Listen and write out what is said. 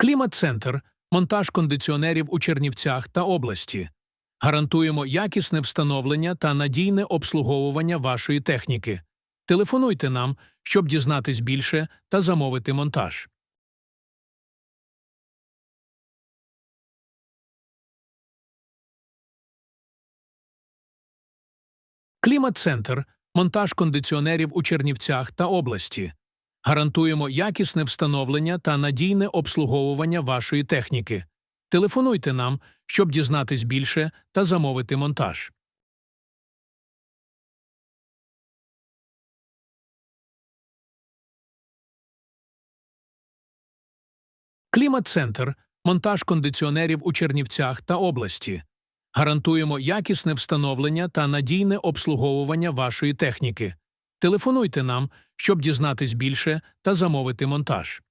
Клімат-центр монтаж кондиціонерів у Чернівцях та області. Гарантуємо якісне встановлення та надійне обслуговування вашої техніки. Телефонуйте нам, щоб дізнатись більше та замовити монтаж. Клімат-центр монтаж кондиціонерів у Чернівцях та області. Гарантуємо якісне встановлення та надійне обслуговування вашої техніки. Телефонуйте нам, щоб дізнатись більше та замовити монтаж. Клімат-центр монтаж кондиціонерів у Чернівцях та області. Гарантуємо якісне встановлення та надійне обслуговування вашої техніки. Телефонуйте нам, щоб дізнатись більше та замовити монтаж.